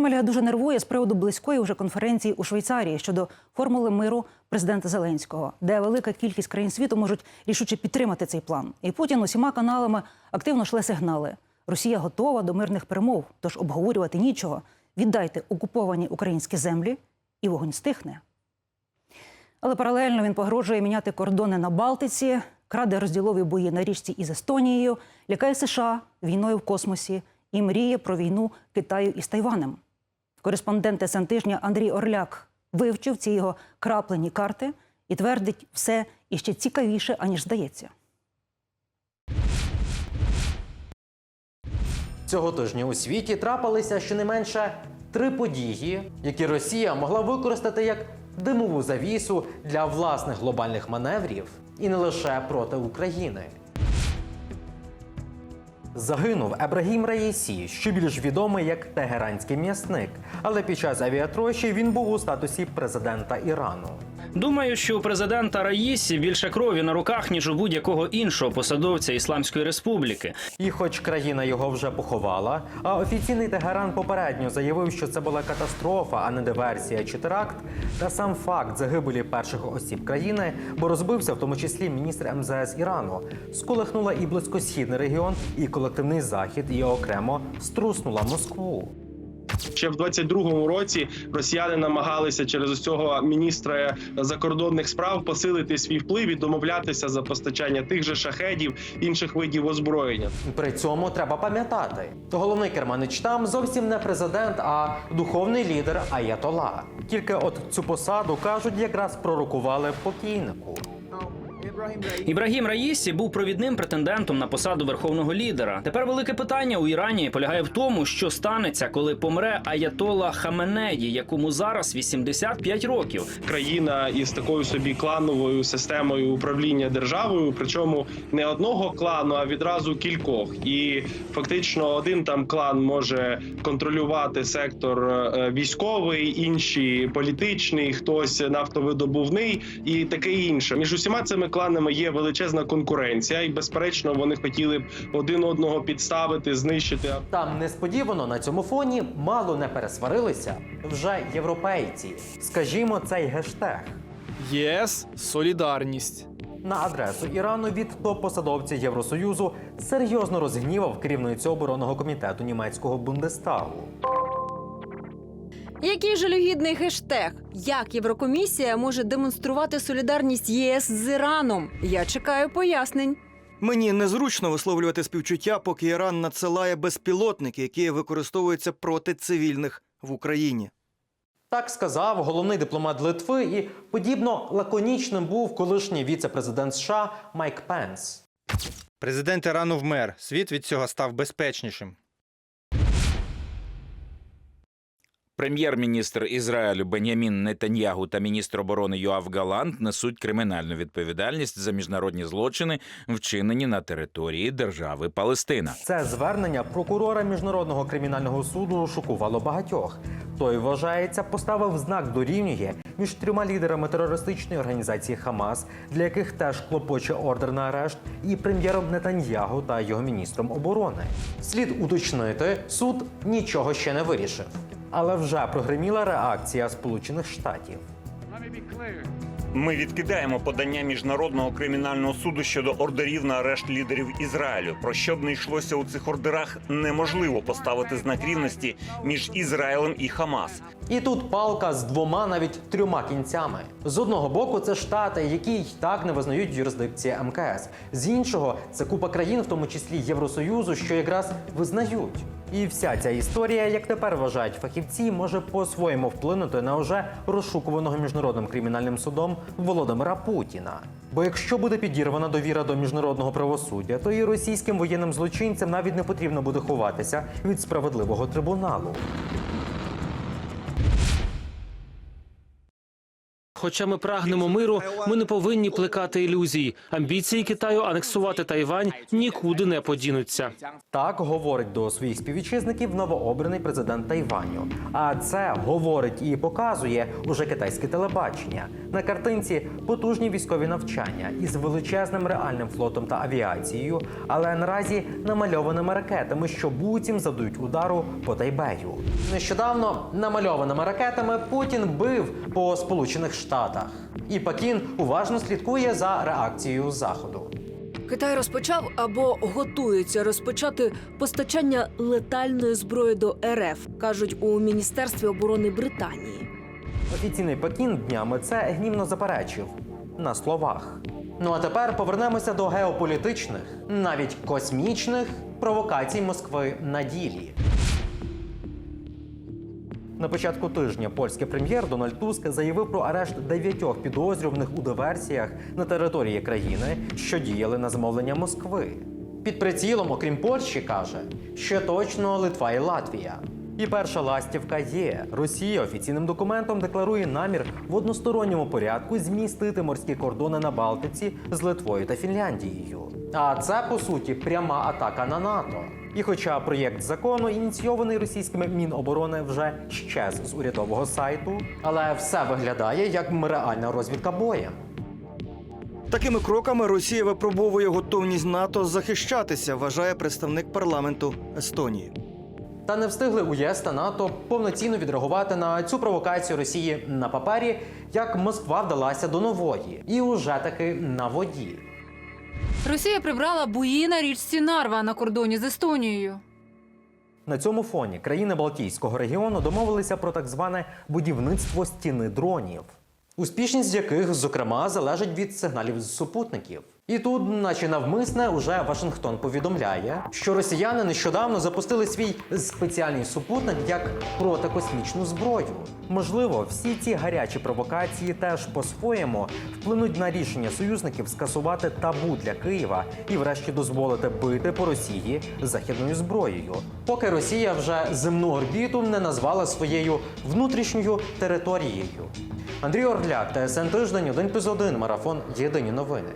Кремль дуже нервує з приводу близької вже конференції у Швейцарії щодо формули миру президента Зеленського, де велика кількість країн світу можуть рішуче підтримати цей план. І Путін усіма каналами активно шле сигнали. Росія готова до мирних перемов, тож обговорювати нічого. Віддайте окуповані українські землі, і вогонь стихне. Але паралельно він погрожує міняти кордони на Балтиці, краде розділові бої на річці із Естонією, лякає США війною в космосі і мріє про війну Китаю із Тайванем. Кореспондент СН Андрій Орляк вивчив ці його краплені карти і твердить все іще цікавіше, аніж здається. Цього тижня у світі трапилися щонайменше три події, які Росія могла використати як димову завісу для власних глобальних маневрів і не лише проти України. Загинув Ебрагім Раїсі, що більш відомий як тегеранський м'ясник, але під час авіатрощі він був у статусі президента Ірану. Думаю, що у президента Раїсі більше крові на руках, ніж у будь-якого іншого посадовця Ісламської республіки. І хоч країна його вже поховала, а офіційний Тегеран попередньо заявив, що це була катастрофа, а не диверсія чи теракт, та сам факт загибелі перших осіб країни, бо розбився в тому числі міністр МЗС Ірану, сколихнула і близькосхідний регіон, і колективний захід, і окремо струснула Москву. Ще в 22-му році росіяни намагалися через ось цього міністра закордонних справ посилити свій вплив і домовлятися за постачання тих же шахедів інших видів озброєння. При цьому треба пам'ятати, головний керманич там зовсім не президент, а духовний лідер Аятола. Тільки от цю посаду кажуть, якраз пророкували покійнику. Ібрагім Раїсі був провідним претендентом на посаду верховного лідера. Тепер велике питання у Ірані полягає в тому, що станеться, коли помре Аятола Хаменеї, якому зараз 85 років. Країна із такою собі клановою системою управління державою, причому не одного клану, а відразу кількох. І фактично один там клан може контролювати сектор е, військовий, інші політичний, хтось нафтовидобувний і таке інше. Між усіма цими кланами є величезна конкуренція, і безперечно вони хотіли б один одного підставити, знищити. Там несподівано на цьому фоні мало не пересварилися вже європейці. Скажімо, цей гештег ЄС солідарність. на адресу Ірану від топ-посадовця Євросоюзу серйозно розгнівав керівницю оборонного комітету німецького Бундестагу. Який жалюгідний хештег? Як Єврокомісія може демонструвати солідарність ЄС з Іраном? Я чекаю пояснень. Мені незручно висловлювати співчуття, поки Іран надсилає безпілотники, які використовуються проти цивільних в Україні. Так сказав головний дипломат Литви, і подібно лаконічним був колишній віце-президент США Майк Пенс. Президент Ірану вмер. Світ від цього став безпечнішим. Прем'єр-міністр Ізраїлю Бенямін Нетаньягу та міністр оборони Йоав Галант несуть кримінальну відповідальність за міжнародні злочини, вчинені на території держави Палестина. Це звернення прокурора міжнародного кримінального суду шокувало багатьох. Той вважається, поставив знак дорівнює між трьома лідерами терористичної організації Хамас, для яких теж клопоче ордер на арешт, і прем'єром Нетаньягу та його міністром оборони. Слід уточнити, суд нічого ще не вирішив, але вже прогреміла реакція Сполучених Штатів. Ми відкидаємо подання міжнародного кримінального суду щодо ордерів на арешт лідерів Ізраїлю. Про що б не йшлося у цих ордерах, неможливо поставити знак рівності між Ізраїлем і Хамас. І тут палка з двома навіть трьома кінцями. З одного боку, це штати, які й так не визнають юрисдикції МКС. З іншого, це купа країн, в тому числі Євросоюзу, що якраз визнають. І вся ця історія, як тепер вважають фахівці, може по-своєму вплинути на уже розшукуваного міжнародним кримінальним судом Володимира Путіна. Бо якщо буде підірвана довіра до міжнародного правосуддя, то і російським воєнним злочинцям навіть не потрібно буде ховатися від справедливого трибуналу. Хоча ми прагнемо миру, ми не повинні плекати ілюзій. Амбіції Китаю анексувати Тайвань нікуди не подінуться. Так говорить до своїх співвітчизників новообраний президент Тайваню. А це говорить і показує уже китайське телебачення. На картинці потужні військові навчання із величезним реальним флотом та авіацією, але наразі намальованими ракетами, що буцім завдають удару по Тайбею. Нещодавно намальованими ракетами Путін бив по Сполучених Штатах, і Пекін уважно слідкує за реакцією заходу. Китай розпочав або готується розпочати постачання летальної зброї до РФ, кажуть у міністерстві оборони Британії. Офіційний Пекін днями це гнівно заперечив на словах. Ну а тепер повернемося до геополітичних, навіть космічних провокацій Москви на ділі. На початку тижня польський прем'єр Дональд Туск заявив про арешт дев'ятьох підозрюваних у диверсіях на території країни, що діяли на замовлення Москви. Під прицілом, окрім Польщі, каже, ще точно Литва і Латвія. І перша ластівка є. Росія офіційним документом декларує намір в односторонньому порядку змістити морські кордони на Балтиці з Литвою та Фінляндією. А це по суті пряма атака на НАТО. І хоча проєкт закону, ініційований російськими Міноборони, вже щез з урядового сайту, але все виглядає як реальна розвідка боєм. Такими кроками Росія випробовує готовність НАТО захищатися, вважає представник парламенту Естонії. Та не встигли у ЄС та НАТО повноцінно відреагувати на цю провокацію Росії на папері, як Москва вдалася до нової, і уже таки на воді. Росія прибрала буї на річці Нарва на кордоні з Естонією. На цьому фоні країни Балтійського регіону домовилися про так зване будівництво стіни дронів, успішність яких, зокрема, залежить від сигналів з супутників. І тут, наче навмисне, уже Вашингтон повідомляє, що росіяни нещодавно запустили свій спеціальний супутник як протикосмічну зброю. Можливо, всі ці гарячі провокації теж по-своєму вплинуть на рішення союзників скасувати табу для Києва і, врешті, дозволити бити по Росії західною зброєю, поки Росія вже земну орбіту не назвала своєю внутрішньою територією. Андрій Орляк, ТСН Тиждень, 1+,1, марафон Єдині новини.